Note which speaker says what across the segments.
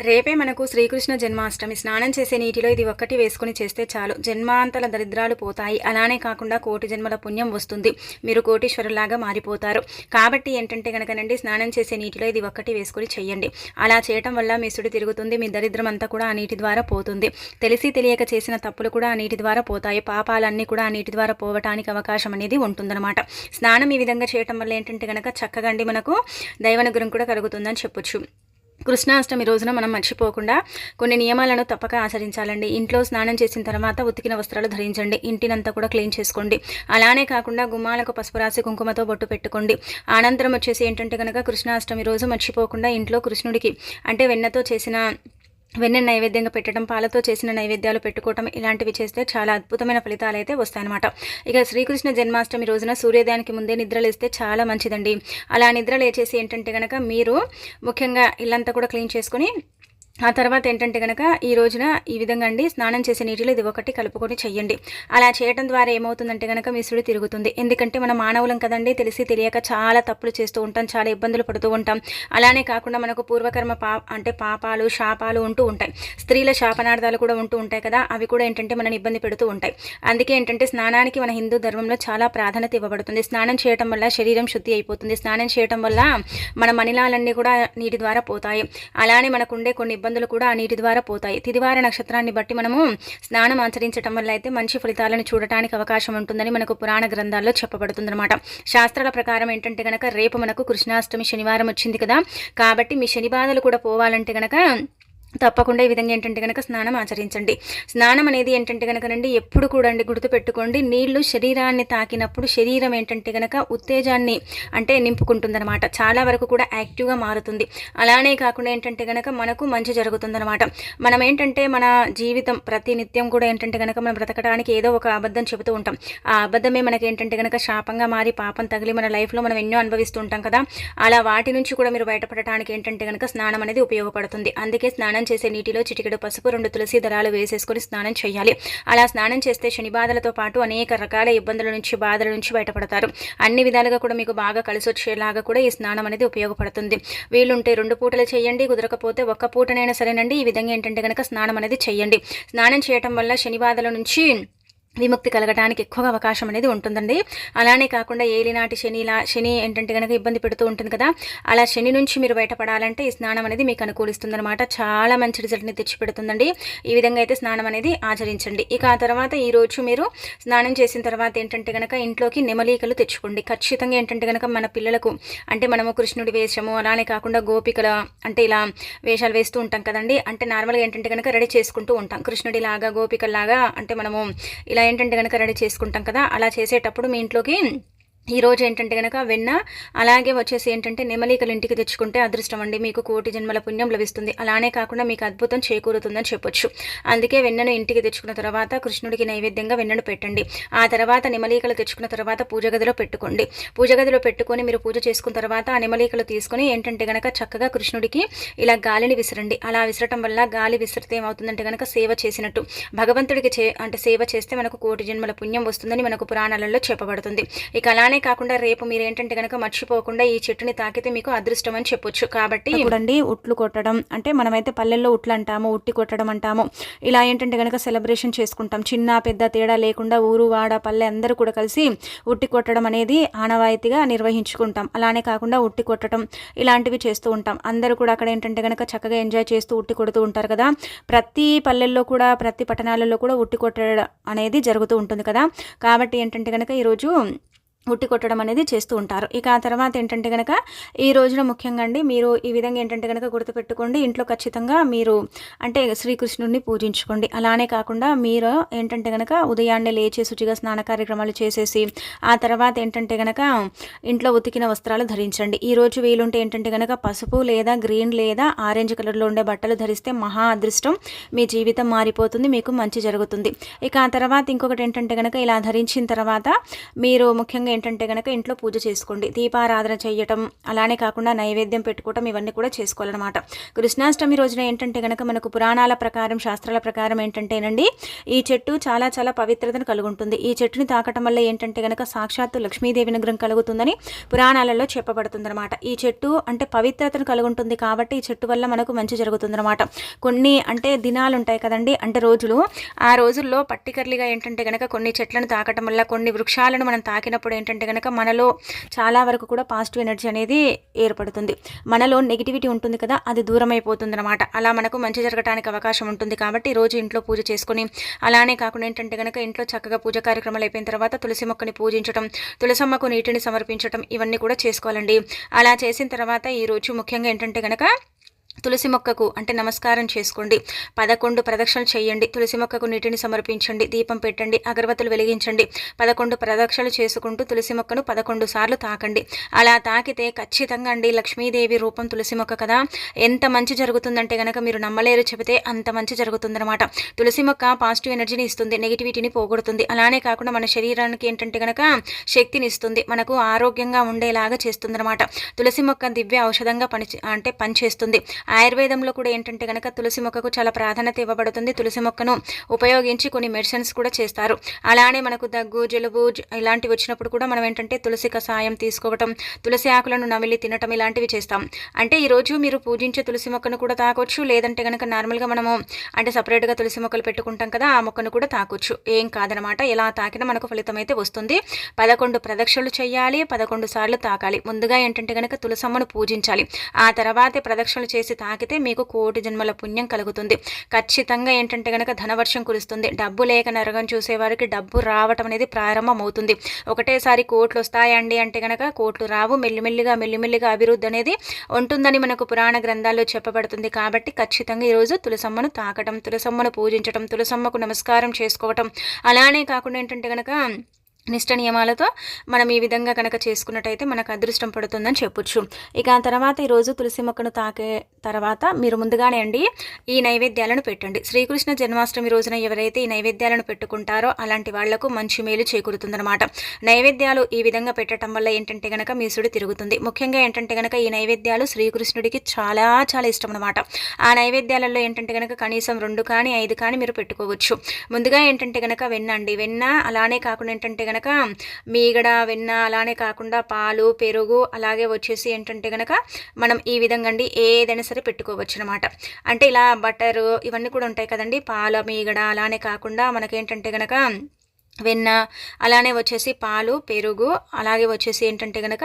Speaker 1: రేపే మనకు శ్రీకృష్ణ జన్మాష్టమి. స్నానం చేసే నీటిలో ఇది ఒక్కటి వేసుకుని చేస్తే చాలు. జన్మాంతల దరిద్రాలు పోతాయి. అలానే కాకుండా కోటి జన్మల పుణ్యం వస్తుంది. మీరు కోటీశ్వరులాగా మారిపోతారు. కాబట్టి ఏంటంటే కనుకనండి స్నానం చేసే నీటిలో ఇది ఒక్కటి వేసుకుని చెయ్యండి. అలా చేయటం వల్ల మీ సుడి తిరుగుతుంది మీ దరిద్రం అంతా కూడా ఆ నీటి ద్వారా పోతుంది. తెలిసి తెలియక చేసిన తప్పులు కూడా ఆ నీటి ద్వారా పోతాయి. పాపాలన్నీ కూడా ఆ నీటి ద్వారా పోవటానికి అవకాశం అనేది ఉంటుందన్నమాట. స్నానం ఈ విధంగా చేయటం వల్ల ఏంటంటే కనుక చక్కగాండి మనకు దైవనుగ్రహం కూడా కలుగుతుందని చెప్పొచ్చు. కృష్ణాష్టమి రోజున మనం మర్చిపోకుండా కొన్ని నియమాలను తప్పక ఆచరించాలండి. ఇంట్లో స్నానం చేసిన తర్వాత ఉతికిన వస్త్రాలు ధరించండి. ఇంటినంతా కూడా క్లీన్ చేసుకోండి. అలానే కాకుండా గుమ్మాలకు పసుపు రాసి కుంకుమతో బొట్టు పెట్టుకోండి. అనంతరం వచ్చేసి ఏంటంటే కనుక కృష్ణాష్టమి రోజు మర్చిపోకుండా ఇంట్లో కృష్ణుడికి అంటే వెన్నతో చేసిన వెన్న నైవేద్యంగా పెట్టడం పాలతో చేసిన నైవేద్యాలు పెట్టుకోవటం ఇలాంటివి చేస్తే చాలా అద్భుతమైన ఫలితాలు అయితే వస్తాయన్నమాట. ఇక శ్రీకృష్ణ జన్మాష్టమి రోజున సూర్యోదయానికి ముందే నిద్రలేస్తే చాలా మంచిదండి. అలా నిద్రలు లేచేసి ఏంటంటే కనుక మీరు ముఖ్యంగా ఇల్లంతా కూడా క్లీన్ చేసుకొని ఆ తర్వాత ఏంటంటే కనుక ఈ రోజున ఈ విధంగా అండి స్నానం చేసే నీటిలో ఇది ఒకటి కలుపుకొని చెయ్యండి. అలా చేయడం ద్వారా ఏమవుతుందంటే కనుక మిసుడు తిరుగుతుంది. ఎందుకంటే మన మానవులం కదండి తెలిసి తెలియక చాలా తప్పులు చేస్తూ ఉంటాం చాలా ఇబ్బందులు పడుతూ ఉంటాం. అలానే కాకుండా మనకు పూర్వకర్మ పా అంటే పాపాలు శాపాలు ఉంటూ ఉంటాయి. స్త్రీల శాపనార్థాలు కూడా ఉంటూ ఉంటాయి కదా అవి కూడా ఏంటంటే మనని ఇబ్బంది పెడుతూ ఉంటాయి. అందుకే ఏంటంటే స్నానానికి మన హిందూ ధర్మంలో చాలా ప్రాధాన్యత ఇవ్వబడుతుంది. స్నానం చేయటం వల్ల శరీరం శుద్ధి అయిపోతుంది. స్నానం చేయటం వల్ల మన మనిలాలన్నీ కూడా నీటి ద్వారా పోతాయి. అలానే మనకు ఉండే కొన్ని ఇబ్బందులు కూడా ఆ నీటి ద్వారా పోతాయి. తిదివార నక్షత్రాన్ని బట్టి మనము స్నానం ఆచరించడం వల్ల అయితే మంచి ఫలితాలను చూడటానికి అవకాశం ఉంటుందని మనకు పురాణ గ్రంథాల్లో చెప్పబడుతుందన్నమాట. శాస్త్రాల ప్రకారం ఏంటంటే గనక రేపు మనకు కృష్ణాష్టమి శనివారం వచ్చింది కదా. కాబట్టి మీ శని బాధలు కూడా పోవాలంటే గనక తప్పకుండా ఈ విధంగా ఏంటంటే కనుక స్నానం ఆచరించండి. స్నానం అనేది ఏంటంటే కనుక ఎప్పుడు కూడా అండి గుర్తుపెట్టుకోండి నీళ్ళు శరీరాన్ని తాకినప్పుడు శరీరం ఏంటంటే కనుక ఉత్తేజాన్ని అంటే నింపుకుంటుందన్నమాట. చాలా వరకు కూడా యాక్టివ్గా మారుతుంది. అలానే కాకుండా ఏంటంటే కనుక మనకు మంచి జరుగుతుందన్నమాట. మనం ఏంటంటే మన జీవితం ప్రతి నిత్యం కూడా ఏంటంటే కనుక మనం బ్రతకడానికి ఏదో ఒక అబద్ధం చెబుతూ ఉంటాం. ఆ అబద్ధమే మనకి ఏంటంటే కనుక శాపంగా మారి పాపం తగిలి మన లైఫ్లో మనం ఎన్నో అనుభవిస్తూ ఉంటాం కదా. అలా వాటి నుంచి కూడా మీరు బయటపడటానికి ఏంటంటే కనుక స్నానం అనేది ఉపయోగపడుతుంది. అందుకే స్నానం స్నానం చేసే నీటిలో చిటికెడు పసుపు రెండు తులసి దళాలు వేసేసుకొని స్నానం చేయాలి. అలా స్నానం చేస్తే శని బాధలతో పాటు అనేక రకాల ఇబ్బందుల నుంచి బాధల నుంచి బయటపడతారు. అన్ని విధాలుగా కూడా మీకు బాగా కలిసి వచ్చేలాగా కూడా ఈ స్నానం అనేది ఉపయోగపడుతుంది. వీలుంటే రెండు పూటలు చేయండి కుదరకపోతే ఒక్క పూటనైనా సరేనండి. ఈ విధంగా ఏంటంటే కనుక స్నానం అనేది చేయండి. స్నానం చేయటం వల్ల శని బాధల నుంచి విముక్తి కలగడానికి ఎక్కువగా అవకాశం అనేది ఉంటుందండి. అలానే కాకుండా ఏలినాటి శనిలా శని ఏంటంటే కనుక ఇబ్బంది పెడుతూ ఉంటుంది కదా అలా శని నుంచి మీరు బయటపడాలంటే ఈ స్నానం అనేది మీకు అనుకూలిస్తుంది అనమాట చాలా మంచి రిజల్ట్ని తెచ్చిపెడుతుందండి ఈ విధంగా అయితే స్నానం అనేది ఆచరించండి. ఇక ఆ తర్వాత ఈరోజు మీరు స్నానం చేసిన తర్వాత ఏంటంటే కనుక ఇంట్లోకి నెమలీకలు తెచ్చుకోండి. ఖచ్చితంగా ఏంటంటే కనుక మన పిల్లలకు అంటే మనము కృష్ణుడి వేషము అలానే కాకుండా గోపికల అంటే ఇలా వేషాలు వేస్తూ ఉంటాం కదండి. అంటే నార్మల్గా ఏంటంటే కనుక రెడీ చేసుకుంటూ ఉంటాం. కృష్ణుడిలాగా గోపికల్లాగా అంటే మనము ఇలా ఏంటంటే కనుక రెడీ చేసుకుంటాం కదా అలా చేసేటప్పుడు మీ ఇంట్లోకి ఈరోజు ఏంటంటే కనుక వెన్న అలాగే వచ్చేసి ఏంటంటే నెమలికలు ఇంటికి తెచ్చుకుంటే అదృష్టం అండి. మీకు కోటి జన్మల పుణ్యం లభిస్తుంది. అలానే కాకుండా మీకు అద్భుతం చేకూరుతుందని చెప్పొచ్చు. అందుకే వెన్నను ఇంటికి తెచ్చుకున్న తర్వాత కృష్ణుడికి నైవేద్యంగా వెన్నను పెట్టండి. ఆ తర్వాత నెమలికలు తెచ్చుకున్న తర్వాత పూజ గదిలో పెట్టుకోండి. పూజ గదిలో పెట్టుకొని మీరు పూజ చేసుకున్న తర్వాత ఆ నెమలికలు తీసుకొని ఏంటంటే కనుక చక్కగా కృష్ణుడికి ఇలా గాలిని విసరండి. అలా విసరటం వల్ల గాలి విసిరితే ఏమవుతుందంటే కనుక సేవ చేసినట్టు. భగవంతుడికి చే అంటే సేవ చేస్తే మనకు కోటి జన్మల పుణ్యం వస్తుందని మనకు పురాణాలలో చెప్పబడుతుంది. ఇక అలానే అలానే కాకుండా రేపు మీరు ఏంటంటే కనుక మర్చిపోకుండా ఈ చెట్టుని తాకితే మీకు అదృష్టం అని చెప్పొచ్చు. కాబట్టి చూడండి ఉట్లు కొట్టడం అంటే మనమైతే పల్లెల్లో ఉట్లు అంటాము ఉట్టి కొట్టడం అంటాము. ఇలా ఏంటంటే కనుక సెలబ్రేషన్ చేసుకుంటాం. చిన్న పెద్ద తేడా లేకుండా ఊరు వాడ పల్లె అందరూ కూడా కలిసి ఉట్టి కొట్టడం అనేది ఆనవాయితీగా నిర్వహించుకుంటాం. అలానే కాకుండా ఉట్టి కొట్టడం ఇలాంటివి చేస్తూ ఉంటాం. అందరూ కూడా అక్కడ ఏంటంటే కనుక చక్కగా ఎంజాయ్ చేస్తూ ఉట్టి కొడుతూ ఉంటారు కదా. ప్రతి పల్లెల్లో కూడా ప్రతి పట్టణాలలో కూడా ఉట్టి కొట్టడం అనేది జరుగుతూ ఉంటుంది కదా. కాబట్టి ఏంటంటే కనుక ఈరోజు ఉట్టి కొట్టడం అనేది చేస్తూ ఉంటారు. ఇక ఆ తర్వాత ఏంటంటే కనుక ఈ రోజున ముఖ్యంగా అండి మీరు ఈ విధంగా ఏంటంటే కనుక గుర్తుపెట్టుకోండి ఇంట్లో ఖచ్చితంగా మీరు అంటే శ్రీకృష్ణుడిని పూజించుకోండి. అలానే కాకుండా మీరు ఏంటంటే కనుక ఉదయాన్నే లేచి శుచిగా స్నాన కార్యక్రమాలు చేసేసి ఆ తర్వాత ఏంటంటే కనుక ఇంట్లో ఉతికిన వస్త్రాలు ధరించండి. ఈ రోజు వీలుంటే ఏంటంటే కనుక పసుపు లేదా గ్రీన్ లేదా ఆరెంజ్ కలర్లో ఉండే బట్టలు ధరిస్తే మహా అదృష్టం. మీ జీవితం మారిపోతుంది మీకు మంచి జరుగుతుంది. ఇక ఆ తర్వాత ఇంకొకటి ఏంటంటే కనుక ఇలా ధరించిన తర్వాత మీరు ముఖ్యంగా ఏంటంటే కనుక ఇంట్లో పూజ చేసుకోండి. దీపారాధన చేయటం అలానే కాకుండా నైవేద్యం పెట్టుకోవటం ఇవన్నీ కూడా చేసుకోవాలన్నమాట. కృష్ణాష్టమి రోజున ఏంటంటే కనుక మనకు పురాణాల ప్రకారం శాస్త్రాల ప్రకారం ఏంటంటేనండి ఈ చెట్టు చాలా చాలా పవిత్రతను కలుగుంటుంది. ఈ చెట్టుని తాకటం వల్ల ఏంటంటే కనుక సాక్షాత్తు లక్ష్మీదేవి విగ్రహం కలుగుతుందని పురాణాలలో చెప్పబడుతుందన్నమాట. ఈ చెట్టు అంటే పవిత్రతను కలుగుంటుంది కాబట్టి ఈ చెట్టు వల్ల మనకు మంచి జరుగుతుందన్నమాట. కొన్ని అంటే దినాలు ఉంటాయి కదండి అంటే రోజులు. ఆ రోజుల్లో పర్టికర్లీగా ఏంటంటే కనుక కొన్ని చెట్లను తాకటం వల్ల కొన్ని వృక్షాలను మనం తాకినప్పుడు ఏంటంటే కనుక మనలో చాలా వరకు కూడా పాజిటివ్ ఎనర్జీ అనేది ఏర్పడుతుంది. మనలో నెగిటివిటీ ఉంటుంది కదా అది దూరం అయిపోతుంది అనమాట అలా మనకు మంచి జరగడానికి అవకాశం ఉంటుంది కాబట్టి రోజు ఇంట్లో పూజ చేసుకుని అలానే కాకుండా ఏంటంటే కనుక ఇంట్లో చక్కగా పూజ కార్యక్రమాలు అయిపోయిన తర్వాత తులసి మొక్కని పూజించడం తులసమ్మకు నీటిని సమర్పించడం ఇవన్నీ కూడా చేసుకోవాలండి. అలా చేసిన తర్వాత ఈరోజు ముఖ్యంగా ఏంటంటే కనుక తులసి మొక్కకు అంటే నమస్కారం చేసుకోండి. పదకొండు ప్రదక్షిణలు చేయండి. తులసి మొక్కకు నీటిని సమర్పించండి. దీపం పెట్టండి. అగరబత్తులు వెలిగించండి. పదకొండు ప్రదక్షిణలు చేసుకుంటూ తులసి మొక్కను పదకొండు సార్లు తాకండి. అలా తాకితే ఖచ్చితంగా అండి లక్ష్మీదేవి రూపం తులసి మొక్క కదా. ఎంత మంచి జరుగుతుందంటే కనుక మీరు నమ్మలేరు చెబితే అంత మంచి జరుగుతుందన్నమాట. తులసి మొక్క పాజిటివ్ ఎనర్జీని ఇస్తుంది. నెగిటివిటీని పోగొడుతుంది. అలానే కాకుండా మన శరీరానికి ఏంటంటే కనుక శక్తిని ఇస్తుంది. మనకు ఆరోగ్యంగా ఉండేలాగా చేస్తుందన్నమాట. తులసి మొక్క దివ్య ఔషధంగా పని అంటే పనిచేస్తుంది. ఆయుర్వేదంలో కూడా ఏంటంటే కనుక తులసి మొక్కకు చాలా ప్రాధాన్యత ఇవ్వబడుతుంది. తులసి మొక్కను ఉపయోగించి కొన్ని మెడిసిన్స్ కూడా చేస్తారు. అలానే మనకు దగ్గు జలుబు ఇలాంటివి వచ్చినప్పుడు కూడా మనం ఏంటంటే తులసి కషాయం తీసుకోవటం తులసి ఆకులను నమిలి తినటం ఇలాంటివి చేస్తాం. అంటే ఈరోజు మీరు పూజించే తులసి మొక్కను కూడా తాకొచ్చు లేదంటే కనుక నార్మల్గా మనము అంటే సపరేట్గా తులసి మొక్కలు పెట్టుకుంటాం కదా ఆ మొక్కను కూడా తాకొచ్చు ఏం కాదనమాట. ఎలా తాకినా మనకు ఫలితం అయితే వస్తుంది. పదకొండు ప్రదక్షిణలు చేయాలి పదకొండు సార్లు తాకాలి. ముందుగా ఏంటంటే కనుక తులసమ్మను పూజించాలి. ఆ తర్వాతే ప్రదక్షిణలు చేసి చేసి తాకితే మీకు కోటి జన్మల పుణ్యం కలుగుతుంది. ఖచ్చితంగా ఏంటంటే కనుక ధనవర్షం కురుస్తుంది. డబ్బు లేక నరగం చూసేవారికి డబ్బు రావటం అనేది ప్రారంభం అవుతుంది ఒకటేసారి కోట్లు వస్తాయండి అంటే కనుక కోట్లు రావు. మెల్లిమెల్లిగా మెల్లిమెల్లిగా అభివృద్ధి అనేది ఉంటుందని మనకు పురాణ గ్రంథాల్లో చెప్పబడుతుంది. కాబట్టి ఖచ్చితంగా ఈరోజు తులసమ్మను తాకటం తులసమ్మను పూజించటం తులసమ్మకు నమస్కారం చేసుకోవటం. అలానే కాకుండా ఏంటంటే కనుక నిష్ట నియమాలతో మనం ఈ విధంగా కనుక చేసుకున్నట్టయితే మనకు అదృష్టం పడుతుందని చెప్పొచ్చు. ఇక ఆ తర్వాత ఈరోజు తులసి మొక్కను తాకే తర్వాత మీరు ముందుగానే అండి ఈ నైవేద్యాలను పెట్టండి. శ్రీకృష్ణ జన్మాష్టమి రోజున ఎవరైతే ఈ నైవేద్యాలను పెట్టుకుంటారో అలాంటి వాళ్ళకు మంచి మేలు చేకూరుతుందన్నమాట. నైవేద్యాలు ఈ విధంగా పెట్టడం వల్ల ఏంటంటే గనక మీసుడు తిరుగుతుంది. ముఖ్యంగా ఏంటంటే గనక ఈ నైవేద్యాలు శ్రీకృష్ణుడికి చాలా చాలా ఇష్టం అనమాట ఆ నైవేద్యాలలో ఏంటంటే గనక కనీసం రెండు కానీ ఐదు కానీ మీరు పెట్టుకోవచ్చు. ముందుగా ఏంటంటే గనక వెన్న అండి వెన్న అలానే కాకుండా ఏంటంటే గనక మీగడ వెన్న అలానే కాకుండా పాలు పెరుగు అలాగే వచ్చేసి ఏంటంటే గనక మనం ఈ విధంగా అండి ఏదైనా సరే పెట్టుకోవచ్చు అనమాట అంటే ఇలా బటరు ఇవన్నీ కూడా ఉంటాయి కదండి. పాల మీగడ అలానే కాకుండా మనకేంటంటే గనక వెన్న అలానే వచ్చేసి పాలు పెరుగు అలాగే వచ్చేసి ఏంటంటే కనుక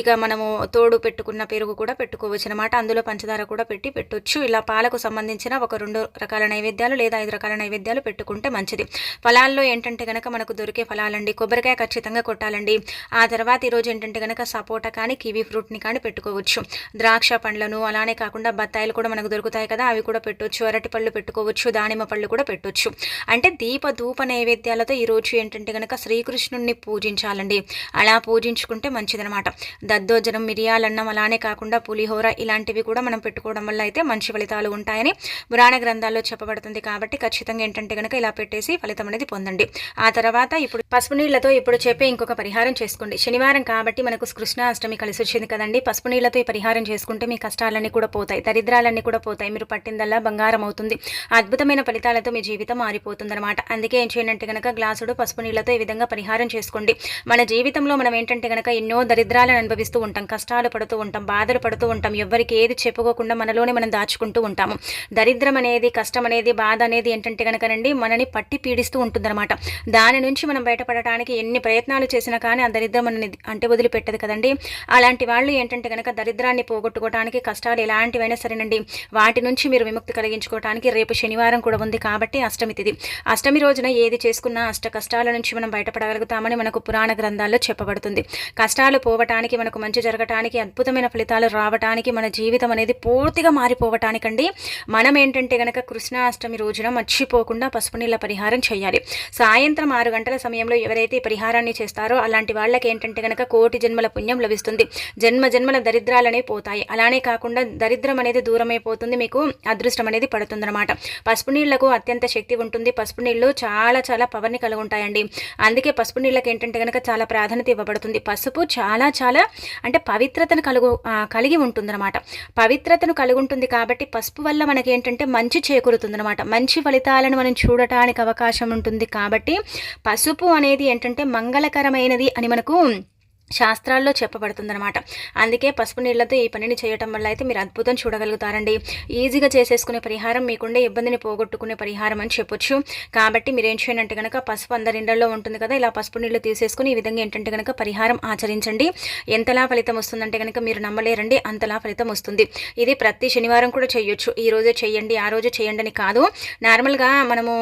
Speaker 1: ఇక మనము తోడు పెట్టుకున్న పెరుగు కూడా పెట్టుకోవచ్చు అనమాట అందులో పంచదార కూడా పెట్టి పెట్టొచ్చు. ఇలా పాలకు సంబంధించిన ఒక రెండు రకాల నైవేద్యాలు లేదా ఐదు రకాల నైవేద్యాలు పెట్టుకుంటే మంచిది. ఫలాల్లో ఏంటంటే కనుక మనకు దొరికే ఫలాలండి కొబ్బరికాయ ఖచ్చితంగా కొట్టాలండి. ఆ తర్వాత ఈరోజు ఏంటంటే కనుక సపోటా కానీ కివీ ఫ్రూట్ని కానీ పెట్టుకోవచ్చు. ద్రాక్ష పండ్లను అలానే కాకుండా బత్తాయిలు కూడా మనకు దొరుకుతాయి కదా అవి కూడా పెట్టవచ్చు అరటి పళ్ళు పెట్టుకోవచ్చు దానిమ్మ పళ్ళు కూడా పెట్టవచ్చు అంటే దీప ధూప నైవేద్యాలతో ఈరోజు పూచి ఏంటంటే కనుక శ్రీకృష్ణుడిని పూజించాలండి. అలా పూజించుకుంటే మంచిదనమాట దద్దోజనం మిరియాలన్నం అలానే కాకుండా పులిహోర ఇలాంటివి కూడా మనం పెట్టుకోవడం వల్ల అయితే మంచి ఫలితాలు ఉంటాయని పురాణ గ్రంథాల్లో చెప్పబడుతుంది కాబట్టి ఖచ్చితంగా ఏంటంటే కనుక ఇలా పెట్టేసి ఫలితం అనేది పొందండి. ఆ తర్వాత ఇప్పుడు పసుపు నీళ్ళతో ఇప్పుడు చెప్పే ఇంకొక పరిహారం చేసుకోండి. శనివారం కాబట్టి మనకు కృష్ణాష్టమి కలిసి వచ్చింది కదండి. పసుపు నీళ్ళతో ఈ పరిహారం చేసుకుంటే మీ కష్టాలన్నీ కూడా పోతాయి. దరిద్రాలన్నీ కూడా పోతాయి. మీరు పట్టిందల్లా బంగారం అవుతుంది. అద్భుతమైన ఫలితాలతో మీ జీవితం మారిపోతుంది అనమాట అందుకే ఏం చేయండి కనుక గ్లాసుడు పసుపు నీళ్ళతో ఈ విధంగా పరిహారం చేసుకోండి. మన జీవితంలో మనం ఏంటంటే కనుక ఎన్నో దరిద్రాలను అనుభవిస్తూ ఉంటాం కష్టాలు పడుతూ ఉంటాం బాధలు పడుతూ ఉంటాం ఎవరికి ఏది చెప్పుకోకుండా మనలోనే మనం దాచుకుంటూ ఉంటాము. దరిద్రం అనేది కష్టం అనేది బాధ అనేది ఏంటంటే కనుకనండి మనని పట్టి పీడిస్తూ ఉంటుందన్నమాట. దాని నుంచి మనం బయటపడటానికి ఎన్ని ప్రయత్నాలు చేసినా కానీ ఆ దరిద్రం మనని అంటే వదిలిపెట్టదు కదండి. అలాంటి వాళ్ళు ఏంటంటే కనుక దరిద్రాన్ని పోగొట్టుకోవడానికి కష్టాలు ఎలాంటివైనా సరేనండి వాటి నుంచి మీరు విముక్తి కలిగించుకోవడానికి రేపు శనివారం కూడా ఉంది కాబట్టి అష్టమి తిది. అష్టమి రోజున ఏది చేసుకున్నా అష్ట కష్ట కష్టాల నుంచి మనం బయటపడగలుగుతామని మనకు పురాణ గ్రంథాల్లో చెప్పబడుతుంది. కష్టాలు పోవటానికి మనకు మంచి జరగటానికి అద్భుతమైన ఫలితాలు రావటానికి మన జీవితం అనేది పూర్తిగా మారిపోవటానికండి. మనం ఏంటంటే గనక కృష్ణాష్టమి రోజున మర్చిపోకుండా పసుపు నీళ్ళ పరిహారం చేయాలి. సాయంత్రం ఆరు గంటల సమయంలో ఎవరైతే పరిహారాన్ని చేస్తారో అలాంటి వాళ్ళకి ఏంటంటే గనక కోటి జన్మల పుణ్యం లభిస్తుంది. జన్మ జన్మల దరిద్రాలనే పోతాయి. అలానే కాకుండా దరిద్రం అనేది దూరమైపోతుంది మీకు అదృష్టం అనేది పడుతుందన్నమాట. పసుపు నీళ్ళకు అత్యంత శక్తి ఉంటుంది. పసుపు నీళ్ళు చాలా చాలా పవర్ని కలుగుంటాయి. ఉంటాయండి. అందుకే పసుపు నీళ్ళకి ఏంటంటే కనుక చాలా ప్రాధాన్యత ఇవ్వబడుతుంది. పసుపు చాలా చాలా అంటే పవిత్రతను కలుగు కలిగి ఉంటుందన్నమాట. పవిత్రతను కలిగి ఉంటుంది కాబట్టి పసుపు వల్ల మనకి ఏంటంటే మంచి చేకూరుతుందన్నమాట. మంచి ఫలితాలను మనం చూడటానికి అవకాశం ఉంటుంది కాబట్టి పసుపు అనేది ఏంటంటే మంగళకరమైనది అని మనకు శాస్త్రాల్లో చెప్పబడుతుందనమాట అందుకే పసుపు నీళ్ళతో ఈ పనిని చేయటం వల్ల అయితే మీరు అద్భుతం చూడగలుగుతారండి. ఈజీగా చేసేసుకునే పరిహారం మీకుండే ఇబ్బందిని పోగొట్టుకునే పరిహారం అని చెప్పొచ్చు. కాబట్టి మీరు ఏం చేయండి కనుక పసుపు అందరి ఇండల్లో ఉంటుంది కదా ఇలా పసుపు నీళ్ళు తీసేసుకుని ఈ విధంగా ఏంటంటే కనుక పరిహారం ఆచరించండి. ఎంతలా ఫలితం వస్తుందంటే కనుక మీరు నమ్మలేరండి అంతలా ఫలితం వస్తుంది. ఇది ప్రతి శనివారం కూడా చేయొచ్చు. ఈ రోజే చేయండి ఆ రోజు చేయండి అని కాదు. నార్మల్గా మనము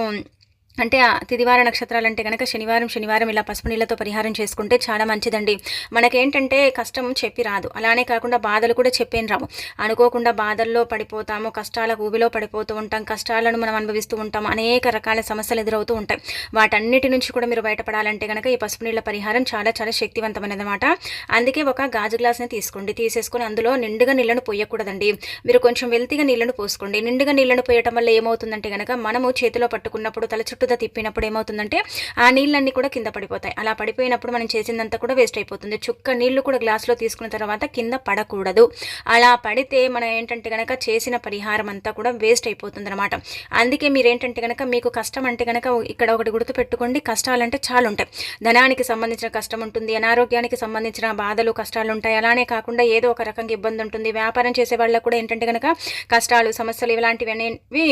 Speaker 1: అంటే తిదివార నక్షత్రాలు అంటే కనుక శనివారం శనివారం ఇలా పసుపు నీళ్ళతో పరిహారం చేసుకుంటే చాలా మంచిదండి. మనకేంటంటే కష్టం చెప్పి రాదు. అలానే కాకుండా బాధలు కూడా చెప్పేం రావు. అనుకోకుండా బాధల్లో పడిపోతాము కష్టాల ఊబిలో పడిపోతూ ఉంటాం కష్టాలను మనం అనుభవిస్తూ ఉంటాం అనేక రకాల సమస్యలు ఎదురవుతూ ఉంటాయి. వాటన్నిటి నుంచి కూడా మీరు బయటపడాలంటే కనుక ఈ పసుపు నీళ్ళ పరిహారం చాలా చాలా శక్తివంతమైనదన్నమాట. అందుకే ఒక గాజు గ్లాస్ని తీసుకోండి. తీసేసుకొని అందులో నిండుగా నీళ్ళను పోయకూడదండి. మీరు కొంచెం వెల్తిగా నీళ్ళను పోసుకోండి. నిండుగా నీళ్ళను పోయటం వల్ల ఏమవుతుందంటే కనుక మనము చేతిలో పట్టుకున్నప్పుడు తల చుట్టూ చుట్టూతో తిప్పినప్పుడు ఏమవుతుందంటే ఆ నీళ్ళన్నీ కూడా కింద పడిపోతాయి. అలా పడిపోయినప్పుడు మనం చేసిందంతా కూడా వేస్ట్ అయిపోతుంది. చుక్క నీళ్ళు కూడా గ్లాస్లో తీసుకున్న తర్వాత కింద పడకూడదు. అలా పడితే మనం ఏంటంటే కనుక చేసిన పరిహారం అంతా కూడా వేస్ట్ అయిపోతుంది అనమాట అందుకే మీరు ఏంటంటే కనుక మీకు కష్టం అంటే కనుక ఇక్కడ ఒకటి గుర్తుపెట్టుకోండి. కష్టాలంటే చాలా ఉంటాయి ధనానికి సంబంధించిన కష్టం ఉంటుంది. అనారోగ్యానికి సంబంధించిన బాధలు కష్టాలు ఉంటాయి అలానే కాకుండా ఏదో ఒక రకంగా ఇబ్బంది ఉంటుంది వ్యాపారం చేసే వాళ్ళకు కూడా ఏంటంటే కనుక కష్టాలు సమస్యలు ఇలాంటివి అనేవి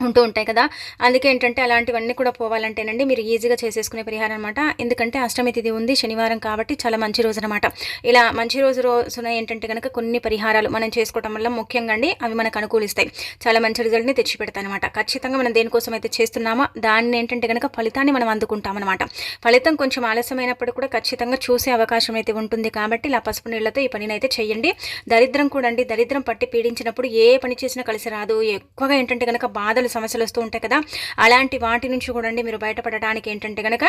Speaker 1: ఉంటూ ఉంటాయి కదా. అందుకే ఏంటంటే అలాంటివన్నీ కూడా పోవాలంటేనండి మీరు ఈజీగా చేసేసుకునే పరిహారం అనమాట ఎందుకంటే అష్టమి తిథి ఉంది శనివారం కాబట్టి చాలా మంచి రోజు అనమాట ఇలా మంచి రోజు రోజున ఏంటంటే కనుక కొన్ని పరిహారాలు మనం చేసుకోవటం వల్ల ముఖ్యంగా అండి అవి మనకు అనుకూలిస్తాయి. చాలా మంచి రిజల్ట్ని తెచ్చిపెడతాయి అనమాట ఖచ్చితంగా మనం దేనికోసం అయితే చేస్తున్నామో దాన్ని ఏంటంటే కనుక ఫలితాన్ని మనం అందుకుంటామన్నమాట ఫలితం కొంచెం ఆలస్యమైనప్పుడు కూడా ఖచ్చితంగా చూసే అవకాశం అయితే ఉంటుంది కాబట్టి ఇలా పసుపు నీళ్ళతో ఈ పనిని అయితే చేయండి దరిద్రం కూడా అండి దరిద్రం పట్టి పీడించినప్పుడు ఏ పని చేసినా కలిసి రాదు. ఎక్కువగా ఏంటంటే కనుక బాధ బాధలు సమస్యలు వస్తూ ఉంటాయి కదా అలాంటి వాటి నుంచి కూడా మీరు బయటపడడానికి ఏంటంటే కనుక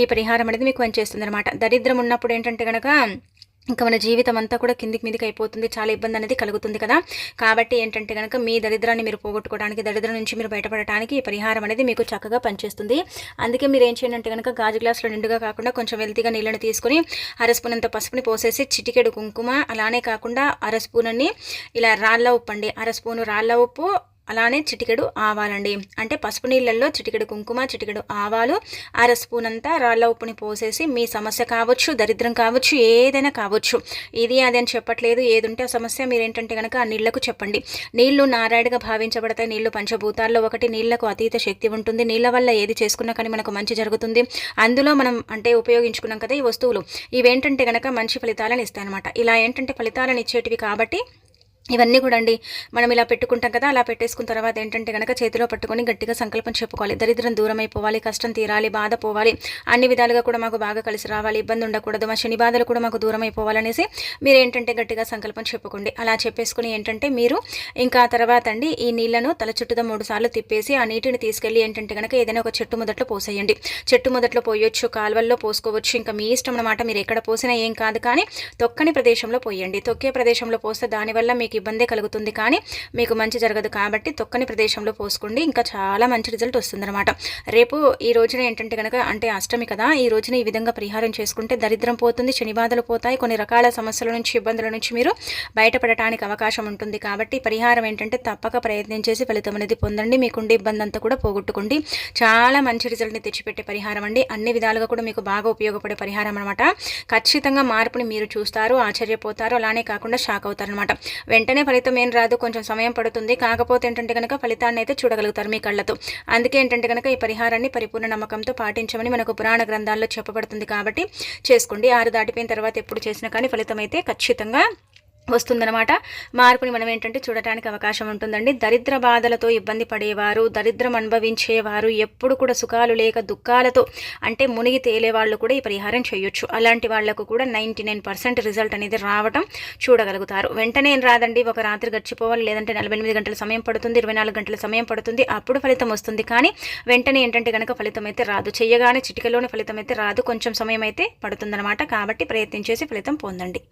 Speaker 1: ఈ పరిహారం అనేది మీకు పనిచేస్తుంది అనమాట దరిద్రం ఉన్నప్పుడు ఏంటంటే కనుక ఇంకా మన జీవితం అంతా కూడా కిందికి మీదకి అయిపోతుంది చాలా ఇబ్బంది అనేది కలుగుతుంది కదా. కాబట్టి ఏంటంటే కనుక మీ దరిద్రాన్ని మీరు పోగొట్టుకోవడానికి దరిద్రం నుంచి మీరు బయటపడటానికి ఈ పరిహారం అనేది మీకు చక్కగా పనిచేస్తుంది. అందుకే మీరు ఏం చేయండి అంటే కనుక గాజు గ్లాసులో నిండుగా కాకుండా కొంచెం వెల్తీగా నీళ్ళని తీసుకుని అరస్పూనంత పసుపుని పోసేసి చిటికెడు కుంకుమ అలానే కాకుండా అరస్పూనని ఇలా రాళ్ళ ఉప్పు అండి. అరస్పూను రాళ్ళ ఉప్పు అలానే చిటికెడు ఆవాలండి. అంటే పసుపు నీళ్ళల్లో చిటికెడు కుంకుమ చిటికెడు ఆవాలు అర స్పూన్ అంతా రాళ్ళ ఉప్పుని పోసేసి మీ సమస్య కావచ్చు దరిద్రం కావచ్చు ఏదైనా కావచ్చు. ఇది అది అని చెప్పట్లేదు. ఏది ఉంటే ఆ సమస్య మీరేంటంటే కనుక ఆ నీళ్ళకు చెప్పండి. నీళ్ళు నారాయణగా భావించబడతాయి. నీళ్ళు పంచభూతాల్లో ఒకటి. నీళ్ళకు అతీత శక్తి ఉంటుంది. నీళ్ళ వల్ల ఏది చేసుకున్నా కానీ మనకు మంచి జరుగుతుంది. అందులో మనం అంటే ఉపయోగించుకున్నాం కదా ఈ వస్తువులు. ఇవేంటంటే కనుక మంచి ఫలితాలను ఇస్తాయి అనమాట ఇలా ఏంటంటే ఫలితాలను ఇచ్చేటివి కాబట్టి ఇవన్నీ కూడా అండి మనం ఇలా పెట్టుకుంటాం కదా అలా పెట్టేసుకున్న తర్వాత ఏంటంటే కనుక చేతిలో పట్టుకొని గట్టిగా సంకల్పం చెప్పుకోవాలి. దరిద్రం దూరం అయిపోవాలి కష్టం తీరాలి బాధ పోవాలి అన్ని విధాలుగా కూడా మాకు బాగా కలిసి రావాలి ఇబ్బంది ఉండకూడదు మా శని బాధలు కూడా మాకు దూరం అయిపోవాలనేసి మీరు ఏంటంటే గట్టిగా సంకల్పం చెప్పుకోండి. అలా చెప్పేసుకుని ఏంటంటే మీరు ఇంకా తర్వాత అండి ఈ నీళ్ళను తల చుట్టూతో మూడు సార్లు తిప్పేసి ఆ నీటిని తీసుకెళ్ళి ఏంటంటే కనుక ఏదైనా ఒక చెట్టు మొదట్లో పోసేయండి. చెట్టు మొదట్లో పోయొచ్చు కాలువల్లో పోసుకోవచ్చు ఇంకా మీ ఇష్టం అనమాట మీరు ఎక్కడ పోసినా ఏం కాదు కానీ తొక్కని ప్రదేశంలో పోయండి. తొక్కే ప్రదేశంలో పోస్తే దానివల్ల మీకు మీకు ఇబ్బందే కలుగుతుంది కానీ మీకు మంచి జరగదు కాబట్టి తొక్కని ప్రదేశంలో పోసుకోండి. ఇంకా చాలా మంచి రిజల్ట్ వస్తుందన్నమాట. రేపు ఈ రోజున ఏంటంటే కనుక అంటే అష్టమి కదా ఈ రోజున ఈ విధంగా పరిహారం చేసుకుంటే దరిద్రం పోతుంది శని బాధలు పోతాయి కొన్ని రకాల సమస్యల నుంచి ఇబ్బందుల నుంచి మీరు బయటపడటానికి అవకాశం ఉంటుంది. కాబట్టి పరిహారం ఏంటంటే తప్పక ప్రయత్నం చేసి ఫలితం అనేది పొందండి. మీకుండే ఇబ్బంది అంతా కూడా పోగొట్టుకోండి. చాలా మంచి రిజల్ట్ని తెచ్చిపెట్టే పరిహారం అండి. అన్ని విధాలుగా కూడా మీకు బాగా ఉపయోగపడే పరిహారం అనమాట ఖచ్చితంగా మార్పుని మీరు చూస్తారు ఆశ్చర్యపోతారు. అలానే కాకుండా షాక్ అవుతారనమాట వెంటనే ఫలితం ఏం రాదు కొంచెం సమయం పడుతుంది. కాకపోతే ఏంటంటే కనుక ఫలితాన్ని అయితే చూడగలుగుతారు మీ కళ్ళతో. అందుకే ఏంటంటే కనుక ఈ పరిహారాన్ని పరిపూర్ణ నమ్మకంతో పాటించమని మనకు పురాణ గ్రంథాల్లో చెప్పబడుతుంది కాబట్టి చేసుకోండి. ఆరు దాటిపోయిన తర్వాత ఎప్పుడు చేసినా కానీ ఫలితం అయితే ఖచ్చితంగా వస్తుందన్నమాట. మార్పుని మనం ఏంటంటే చూడటానికి అవకాశం ఉంటుందండి. దరిద్ర బాధలతో ఇబ్బంది పడేవారు దరిద్రం అనుభవించేవారు ఎప్పుడు కూడా సుఖాలు లేక దుఃఖాలతో అంటే మునిగి తేలే వాళ్ళు కూడా ఈ పరిహారం చేయొచ్చు. అలాంటి వాళ్ళకు కూడా నైంటీ నైన్ పర్సెంట్ రిజల్ట్ అనేది రావటం చూడగలుగుతారు. వెంటనే ఏం రాదండి ఒక రాత్రి గడిచిపోవాలి లేదంటే నలభై ఎనిమిది గంటల సమయం పడుతుంది ఇరవై నాలుగు గంటల సమయం పడుతుంది అప్పుడు ఫలితం వస్తుంది. కానీ వెంటనే ఏంటంటే కనుక ఫలితం అయితే రాదు. చేయగానే చిటికలోని ఫలితం అయితే రాదు. కొంచెం సమయం అయితే పడుతుందన్నమాట. కాబట్టి ప్రయత్నించేసి ఫలితం పొందండి.